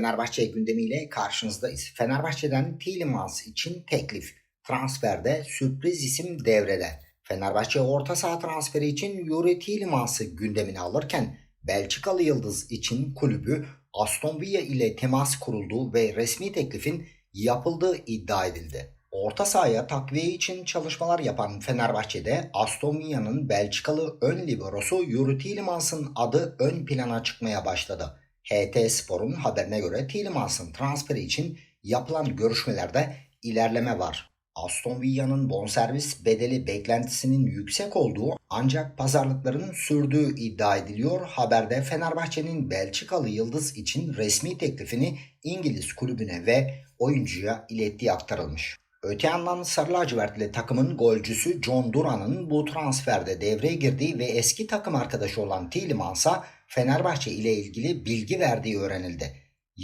Fenerbahçe gündemiyle karşınızdayız. Fenerbahçe'den Tielemans için teklif. Transferde sürpriz isim devrede. Fenerbahçe orta saha transferi için Yuri Tielemans'ı gündemine alırken Belçikalı Yıldız için kulübü Aston Villa ile temas kurulduğu ve resmi teklifin yapıldığı iddia edildi. Orta sahaya takviye için çalışmalar yapan Fenerbahçe'de Aston Villa'nın Belçikalı ön liberosu Yuri Tielemans'ın adı ön plana çıkmaya başladı. HT Spor'un haberine göre Tielemans'ın transferi için yapılan görüşmelerde ilerleme var. Aston Villa'nın bonservis bedeli beklentisinin yüksek olduğu ancak pazarlıkların sürdüğü iddia ediliyor. Haberde Fenerbahçe'nin Belçikalı Yıldız için resmi teklifini İngiliz kulübüne ve oyuncuya ilettiği aktarılmış. Öte yandan Sarı Lacivertli takımın golcüsü John Duran'ın bu transferde devreye girdiği ve eski takım arkadaşı olan Tielemans'a Fenerbahçe ile ilgili bilgi verdiği öğrenildi.